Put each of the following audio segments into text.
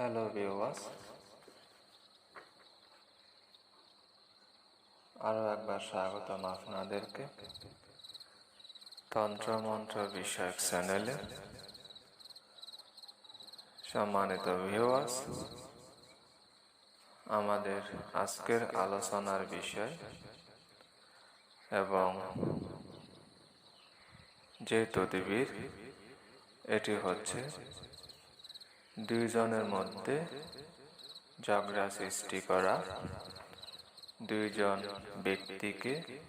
Hello viewers আরও একবার স্বাগতম আপনাদেরকে। তন্ত্রমন্ত্র বিষয়ক চ্যানেলে। সম্মানিত ভিউয়ার্স আমাদের আজকের আলোচনার বিষয় এবং যে তদবির, এটি হচ্ছে দুইজনের মধ্যে ঝগড়া সৃষ্টি করা। দুইজন ব্যক্তিকে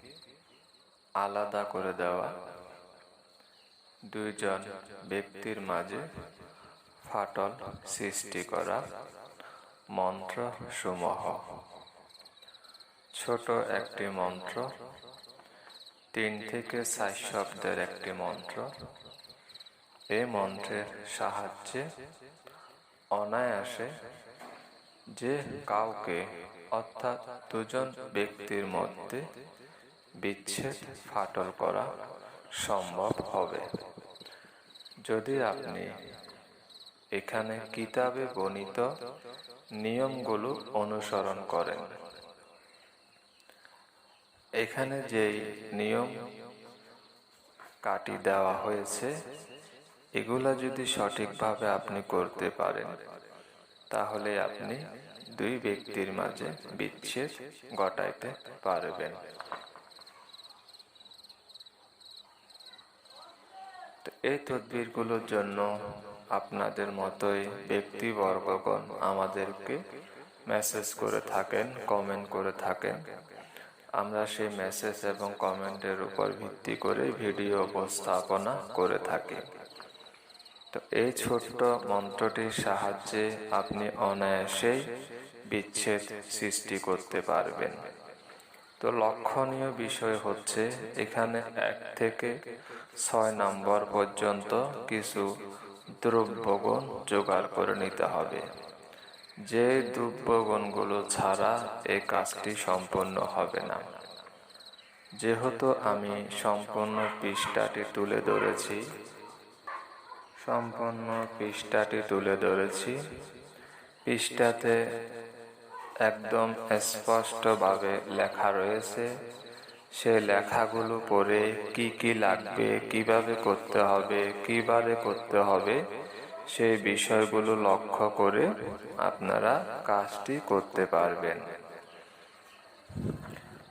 আলাদা করে দেওয়া। দুইজন ব্যক্তির মাঝে ফাটল সৃষ্টি করা। মন্ত্র সমূহ। ছোট একটি মন্ত্র, তিন থেকে চার শব্দের একটি মন্ত্র। এই মন্ত্রের সাহায্যে অনায়াসে যে কাউকে, অর্থাৎ দুজন ব্যক্তির মধ্যে বিচ্ছেদ, ফাটল করা সম্ভব হবে। যদি আপনি এখানে কিতাবে বর্ণিত নিয়মগুলো অনুসরণ করেন, এখানে যেই নিয়ম কাটি দেওয়া হয়েছে এগুলা যদি সঠিকভাবে আপনি করতে পারেন, তাহলে আপনি দুই ব্যক্তির মাঝে বিচ্ছেদ ঘটাইতে পারবেন। এই তদবিরগুলোর জন্য আপনাদের মতোই ব্যক্তিবর্গগণ আমাদেরকে মেসেজ করে থাকেন কমেন্ট করে থাকেন। আমরা সেই মেসেজ এবং কমেন্টের উপর ভিত্তি করে ভিডিও উপস্থাপনা করে থাকি। তো এই ছোট্ট মন্ত্রটির সাহায্যে আপনি অনায়াসেই বিচ্ছেদ সৃষ্টি করতে পারবেন। তো লক্ষণীয় বিষয় হচ্ছে, এখানে এক থেকে ছয় নম্বর পর্যন্ত কিছু দ্রব্যগুণ জোগাড় করে নিতে হবে। যে দ্রব্যগুণগুলো ছাড়া এই কাজটি সম্পন্ন হবে না। যেহেতু আমি সম্পূর্ণ পৃষ্ঠাটি তুলে ধরেছি সম্পূর্ণ পৃষ্ঠাটি তুলে ধরেছি। পৃষ্ঠাতে একদম স্পষ্টভাবে লেখা রয়েছে, সে লেখাগুলো পড়ে কি কি লাগবে, কীভাবে করতে হবে, কীভাবে করতে হবে সেই বিষয়গুলো লক্ষ্য করে আপনারা কাজটি করতে পারবেন।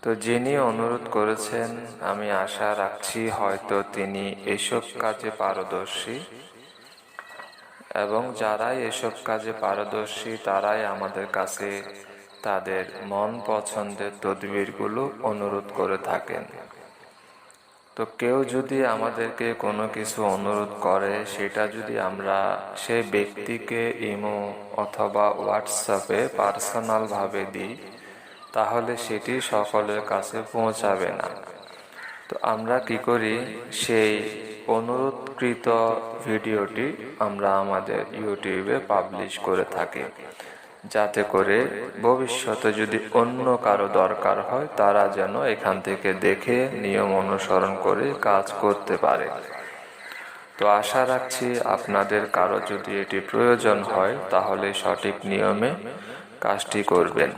তো যিনি অনুরোধ করেছেন, আমি আশা রাখছি হয়তো তিনি এসব কাজে পারদর্শী। এবং যারাই এসব কাজে পারদর্শী, তারাই আমাদের কাছে তাদের মন পছন্দের তদবিরগুলো অনুরোধ করে থাকেন। তো কেউ যদি আমাদেরকে কোনো কিছু অনুরোধ করে, সেটা যদি আমরা সেই ব্যক্তিকে ইমো অথবা হোয়াটসঅ্যাপে পার্সোনালভাবে দিই, তাহলে সেটি সকলের কাছে পৌঁছাবে না। তো আমরা কি করি? সেই অনুরোধকৃত ভিডিওটি আমরা আমাদের ইউটিউবে পাবলিশ করে থাকি। যাতে করে ভবিষ্যতে যদি অন্য কারও দরকার হয়, তারা যেন এখান থেকে দেখে, নিয়ম অনুসরণ করে কাজ করতে পারে। তো আশা রাখছি আপনাদের কারও যদি এটি প্রয়োজন হয়, তাহলে সঠিক নিয়মে কাজটি করবেন।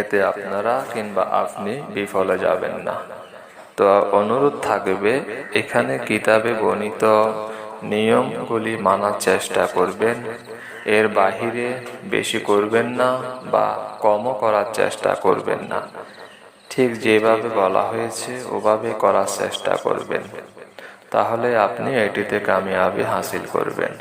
এতে আপনারা কিংবা আপনি বিফলে যাবেন না। তো অনুরোধ থাকবে, এখানে কিতাবে বর্ণিত নিয়মগুলি মানার চেষ্টা করবেন। এর বাহিরে বেশি করবেন না বা কমও করার চেষ্টা করবেন না। ঠিক যেভাবে বলা হয়েছে, ওভাবে করার চেষ্টা করবেন। তাহলে আপনি এটিতে কামিয়াবি হাসিল করবেন।